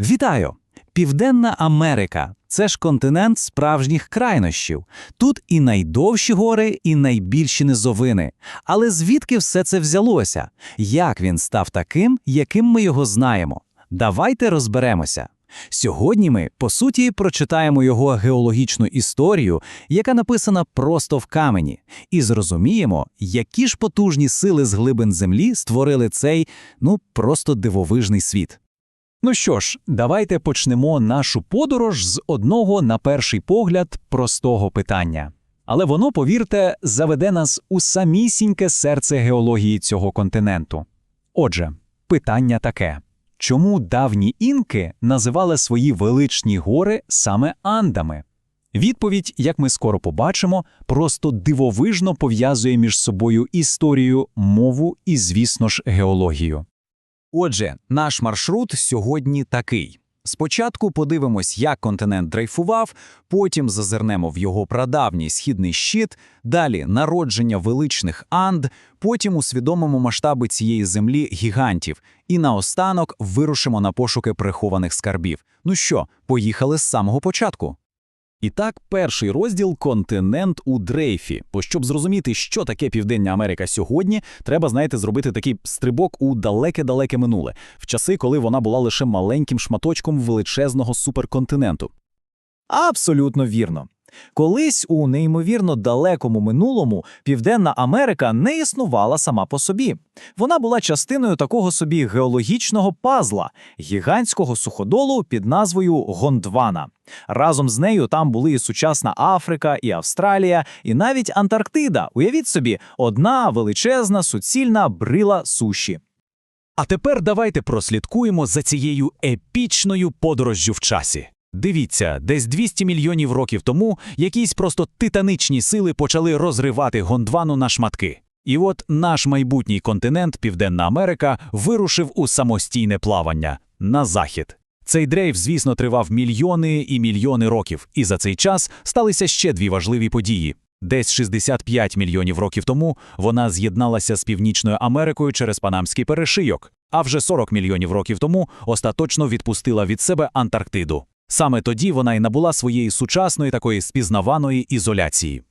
Вітаю! Південна Америка це ж континент справжніх крайнощів. Тут і найдовші гори, і найбільші низовини. Але звідки все це взялося? Як він став таким, яким ми його знаємо? Давайте розберемося. Сьогодні ми, по суті, прочитаємо його геологічну історію, яка написана просто в камені, і зрозуміємо, які ж потужні сили з глибин землі створили цей, ну, просто дивовижний світ. Ну що ж, давайте почнемо нашу подорож з одного, на перший погляд, простого питання. Але воно, повірте, заведе нас у самісіньке серце геології цього континенту. Отже, питання таке: чому давні інки називали свої величні гори саме Андами? Відповідь, як ми скоро побачимо, просто дивовижно пов'язує між собою історію, мову і, звісно ж, геологію. Отже, наш маршрут сьогодні такий. Спочатку подивимось, як континент дрейфував, потім зазирнемо в його прадавній східний щит, далі народження величних Анд, потім усвідомимо масштаби цієї землі гігантів, і наостанок вирушимо на пошуки прихованих скарбів. Ну що, поїхали з самого початку. І так, перший розділ континент у дрейфі. Бо щоб зрозуміти, що таке Південна Америка сьогодні, треба, знаєте, зробити такий стрибок у далеке-далеке минуле, в часи, коли вона була лише маленьким шматочком величезного суперконтиненту. Абсолютно вірно. Колись у неймовірно далекому минулому Південна Америка не існувала сама по собі. Вона була частиною такого собі геологічного пазла, гігантського суходолу під назвою Гондвана. Разом з нею там були і сучасна Африка, і Австралія, і навіть Антарктида. Уявіть собі, одна величезна суцільна брила суші. А тепер давайте прослідкуємо за цією епічною подорожжю в часі. Дивіться, десь 200 мільйонів років тому якісь просто титаничні сили почали розривати Гондвану на шматки. І от наш майбутній континент, Південна Америка, вирушив у самостійне плавання на захід. Цей дрейф, звісно, тривав мільйони і мільйони років, і за цей час сталися ще дві важливі події. Десь 65 мільйонів років тому вона з'єдналася з Північною Америкою через Панамський перешийок, а вже 40 мільйонів років тому остаточно відпустила від себе Антарктиду. Саме тоді вона й набула своєї сучасної такої спізнаваної ізоляції.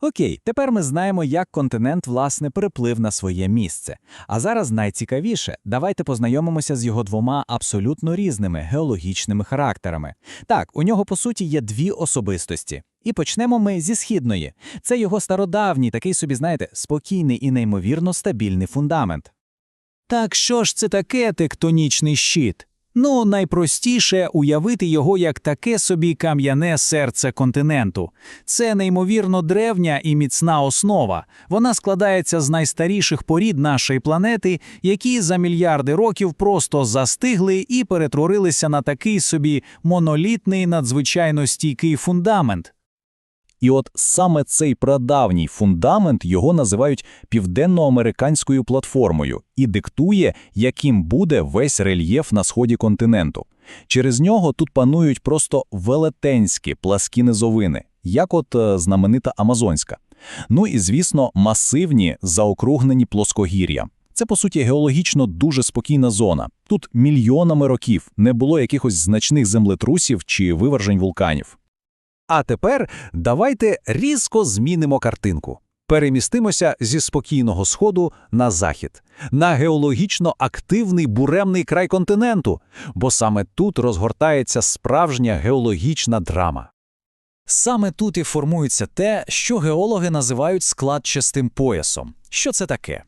Окей, тепер ми знаємо, як континент власне переплив на своє місце. А зараз найцікавіше, давайте познайомимося з його двома абсолютно різними геологічними характерами. Так, у нього по суті є дві особистості. І почнемо ми зі східної. Це його стародавній, такий собі, знаєте, спокійний і неймовірно стабільний фундамент. Так що ж це таке тектонічний щит? Ну, найпростіше уявити його як таке собі кам'яне серце континенту. Це неймовірно древня і міцна основа. Вона складається з найстаріших порід нашої планети, які за мільярди років просто застигли і перетворилися на такий собі монолітний надзвичайно стійкий фундамент. І от саме цей прадавній фундамент його називають південноамериканською платформою і диктує, яким буде весь рельєф на сході континенту. Через нього тут панують просто велетенські пласкі низовини, як от е, знаменита Амазонська. Ну і, звісно, масивні заокругнені плоскогір'я. Це, по суті, геологічно дуже спокійна зона. Тут мільйонами років не було якихось значних землетрусів чи вивержень вулканів. А тепер давайте різко змінимо картинку. Перемістимося зі спокійного сходу на захід, на геологічно активний буремний край континенту, бо саме тут розгортається справжня геологічна драма. Саме тут і формується те, що геологи називають складчастим поясом. Що це таке?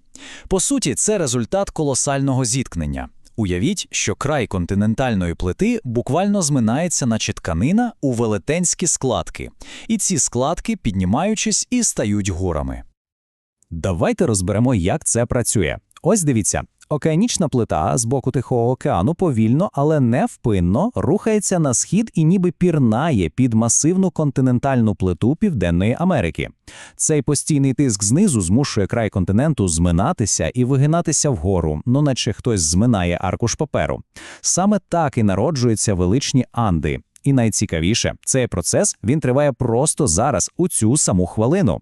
По суті, це результат колосального зіткнення. Уявіть, що край континентальної плити буквально зминається, наче тканина, у велетенські складки, і ці складки, піднімаючись, і стають горами. Давайте розберемо, як це працює. Ось дивіться. Океанічна плита з боку Тихого океану повільно, але невпинно рухається на схід і ніби пірнає під масивну континентальну плиту Південної Америки. Цей постійний тиск знизу змушує край континенту зминатися і вигинатися вгору, ну наче хтось зминає аркуш паперу. Саме так і народжуються величні Анди. І найцікавіше, цей процес він триває просто зараз, у цю саму хвилину.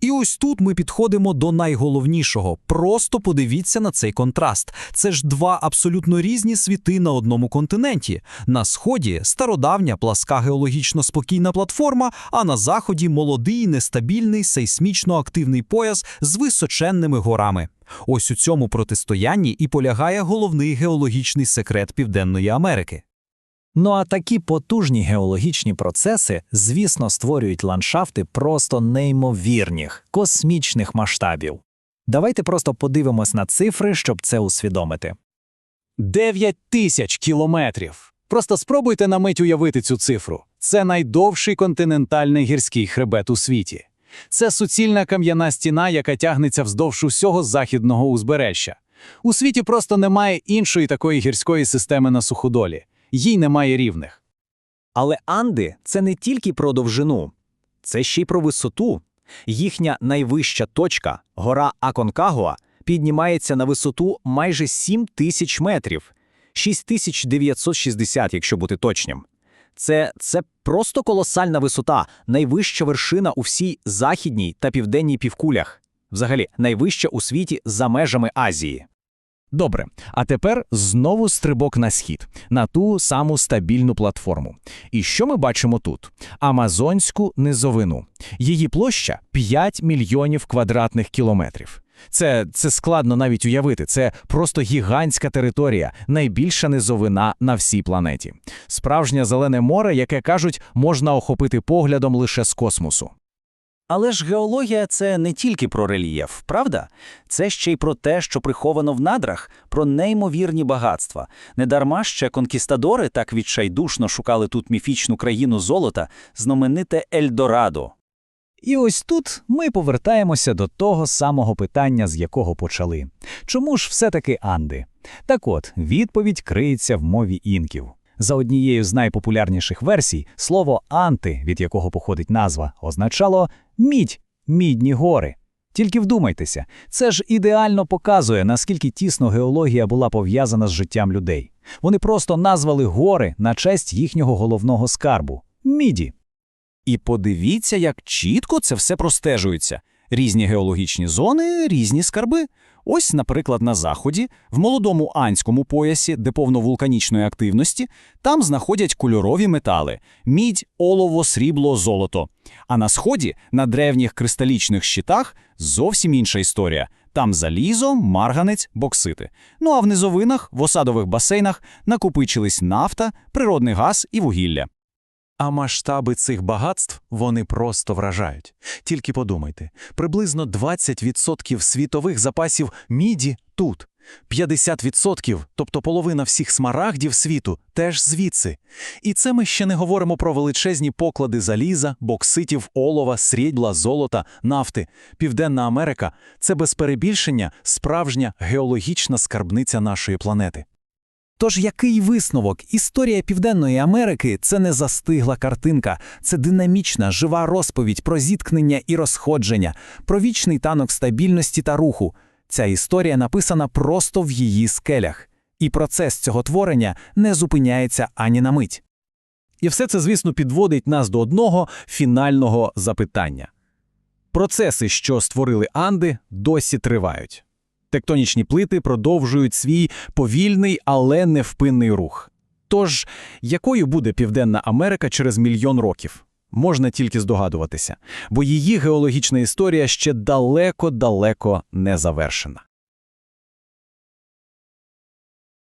І ось тут ми підходимо до найголовнішого. Просто подивіться на цей контраст. Це ж два абсолютно різні світи на одному континенті. На сході стародавня пласка геологічно спокійна платформа, а на заході молодий, нестабільний, сейсмічно активний пояс з височенними горами. Ось у цьому протистоянні і полягає головний геологічний секрет Південної Америки. Ну а такі потужні геологічні процеси, звісно, створюють ландшафти просто неймовірних, космічних масштабів. Давайте просто подивимось на цифри, щоб це усвідомити. 9 тисяч кілометрів. Просто спробуйте на мить уявити цю цифру. Це найдовший континентальний гірський хребет у світі. Це суцільна кам'яна стіна, яка тягнеться вздовж усього західного узбережжя. У світі просто немає іншої такої гірської системи на суходолі. Їй немає рівних. Але Анди це не тільки про довжину, це ще й про висоту. Їхня найвища точка, гора Аконкагуа, піднімається на висоту майже 7 тисяч метрів, 6960, якщо бути точним. Це, це просто колосальна висота, найвища вершина у всій західній та південній півкулях. Взагалі, найвища у світі за межами Азії. Добре, а тепер знову стрибок на схід, на ту саму стабільну платформу. І що ми бачимо тут? Амазонську низовину. Її площа 5 мільйонів квадратних кілометрів. Це, це складно навіть уявити. Це просто гігантська територія, найбільша низовина на всій планеті. Справжнє зелене море, яке кажуть, можна охопити поглядом лише з космосу. Але ж геологія це не тільки про рельєф, правда? Це ще й про те, що приховано в надрах, про неймовірні багатства. Недарма ще конкістадори так відчайдушно шукали тут міфічну країну золота, знамените Ельдорадо. І ось тут ми повертаємося до того самого питання, з якого почали. Чому ж все-таки Анди? Так от, відповідь криється в мові інків. За однією з найпопулярніших версій, слово «анти», від якого походить назва, означало «мідь», «мідні гори». Тільки вдумайтеся, це ж ідеально показує, наскільки тісно геологія була пов'язана з життям людей. Вони просто назвали гори на честь їхнього головного скарбу – міді. І подивіться, як чітко це все простежується. Різні геологічні зони, різні скарби. Ось, наприклад, на заході, в молодому анському поясі, де повно вулканічної активності, там знаходять кольорові метали: мідь, олово, срібло, золото. А на сході, на древніх кристалічних щитах, зовсім інша історія. Там залізо, марганець, боксити. Ну а в низовинах, в осадових басейнах накопичились нафта, природний газ і вугілля. А масштаби цих багатств вони просто вражають. Тільки подумайте, приблизно 20% світових запасів міді тут. 50%, тобто половина всіх смарагдів світу, теж звідси. І це ми ще не говоримо про величезні поклади заліза, бокситів, олова, срібла, золота, нафти. Південна Америка – це без перебільшення справжня геологічна скарбниця нашої планети. Тож який висновок? Історія Південної Америки це не застигла картинка, це динамічна, жива розповідь про зіткнення і розходження, про вічний танок стабільності та руху. Ця історія написана просто в її скелях. І процес цього творення не зупиняється ані на мить. І все це, звісно, підводить нас до одного фінального запитання. Процеси, що створили Анди, досі тривають. Тектонічні плити продовжують свій повільний, але невпинний рух. Тож, якою буде Південна Америка через мільйон років? Можна тільки здогадуватися, бо її геологічна історія ще далеко-далеко не завершена.